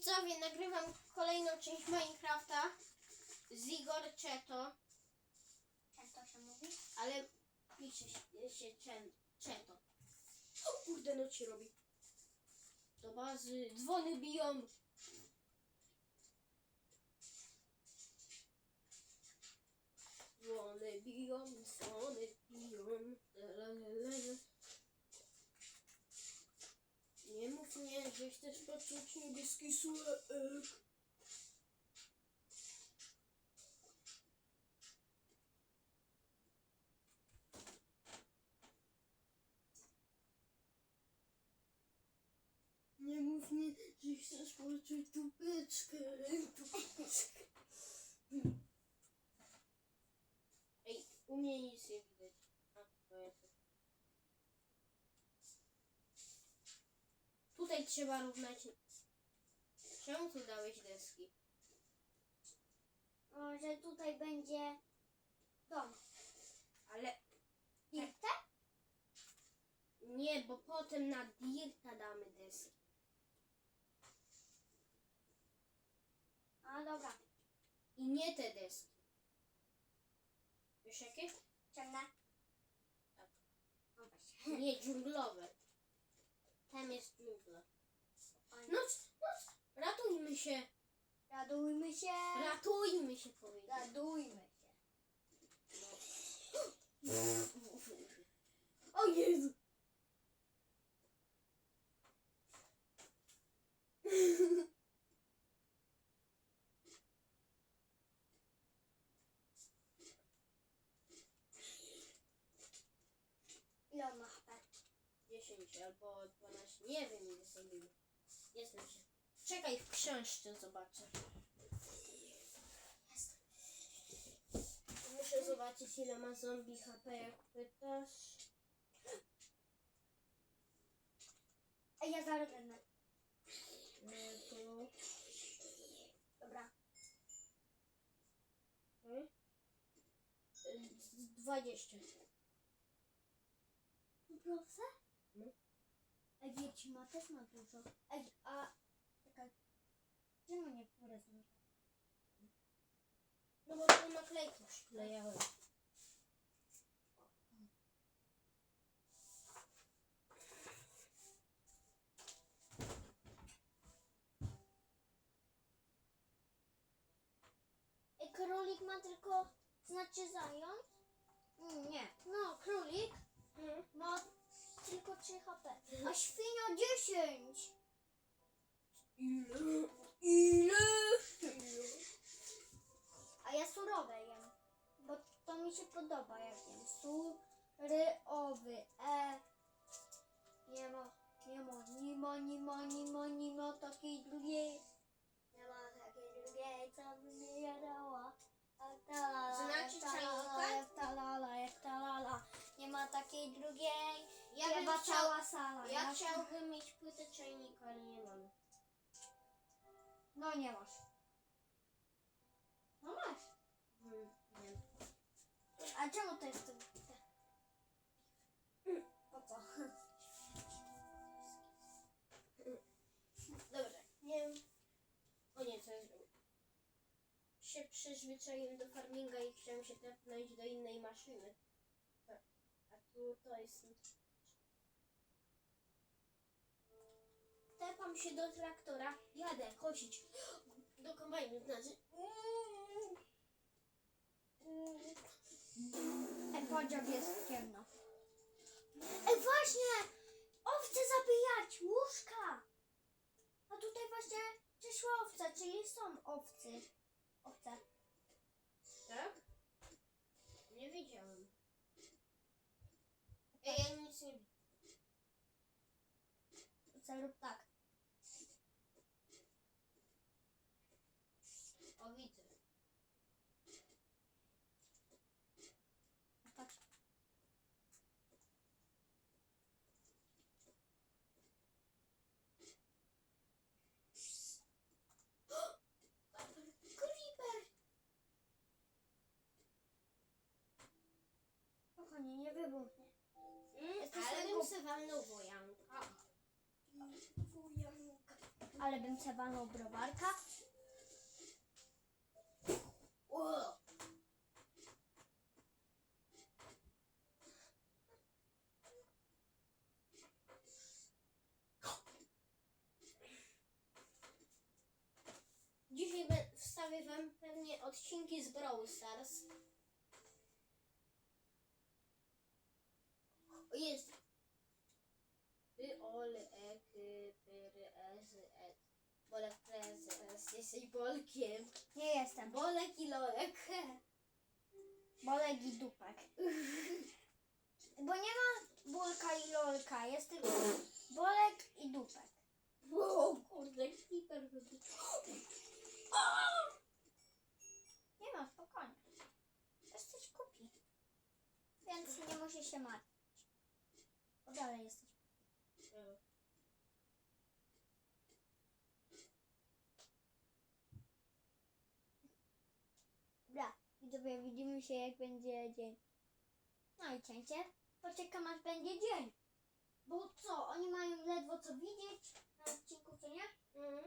widzowie, nagrywam kolejną część Minecrafta z Igor Cheto, Często się mówi? ale pisze się, się Chen- Cheto. O kurde, noc się robi. Do bazy, dzwony biją. Dzwony biją, dzwony biją. La, la, la, la. Nie że chcesz poczuć niebieski słek. Nie mów mi, że chcesz poczuć tubeczkę. tubeczkę. Ej, u mnie nic nie widać. A, to jest. Tutaj trzeba równać. Czemu tu dałeś deski? O, że tutaj będzie dom. Ale Dirta? nie, bo potem na dirta damy deski. A dobra, I nie te deski. Wiesz jakie? ciemne. Tak. O, weź. Nie, dżunglowe. Tam jest dżungla. Fajnie. Noc, noc, ratujmy się. Radujmy się. Ratujmy się, powiedział. Radujmy się. O Jezu. Ile on ma HP? 10 albo 12, nie wiem ile sobie. Jestem się. Czekaj, w książce zobaczę. Muszę zobaczyć ile ma zombie HP, jak pytasz. Ej, ja zaraz będę. No to... Dobra. Hmm? Y, 20. Proszę? No. Ej, wiecie, ma też ma dużo. A... Czekaj. Czemu niektóre są tak? No bo tu naklejki przyklejałem. Ej, królik ma tylko... Znaczy zając? Mm, Nie. No, królik Hmm? ma tylko 3 HP. A świnia 10! Ile? Ile? Mi się podoba, jak jem. Surowy. E. Nie ma, nie ma, nie ma, nie ma, nie ma, nie ma takiej drugiej. Nie ma takiej drugiej, co by mnie jadała. Jak ta lala, Znaczy jak ta lala, czajnika? jak ta lala, jak ta lala. Nie ma takiej drugiej. Ja bym Chyba chciał, cała sala. ja chciałbym mieć płytę czajnika, ale nie mam. No nie masz. No masz. A czemu to jest to? Po co? Dobra, nie wiem. O nie, co jest? Się przyzwyczaiłem do farminga i chciałem się tepnąć do innej maszyny. A tu to jest... Tepam się do traktora, jadę kosić. Do kombajnu, znaczy... Ej, podział jest ciemno. Ej, właśnie! Owce zabijać! Łóżka! A tutaj właśnie przyszła owca, czyli są owcy. Owce. Tak? Nie wiedziałem. Ej, ja nic nie widzę. Owce lub tak. O, widzę. Patrz. Creeper! Kochanie, nie wybuchnie. Mm, ale bym se walnął wojanka. Wujanka. Ale bym se walnął browarka. O! Dzisiaj be- wstawię wam pewnie odcinki z Brawl Stars. O, jest! Ty, ole, eky, pyry, ezy, et. Bolek, prezes, jesteś Bolkiem. Nie jestem. Bolek i Lolek. Bolek i dupek. Bo nie ma bulka i lolka, jest tylko bolek i dupek. O kurde, hiper. Nie ma, spokojnie. Też coś kupi. Więc nie musi się martwić. Dalej jesteś. Dobra, widzowie, widzimy się jak będzie dzień. No i cięcie. Poczekam aż będzie dzień. Bo co, oni mają ledwo co widzieć na odcinku, co nie? Mhm.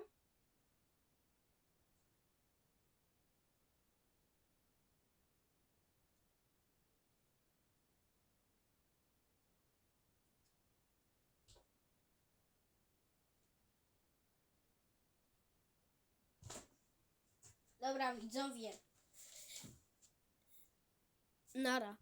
Dobra, widzowie. Nara.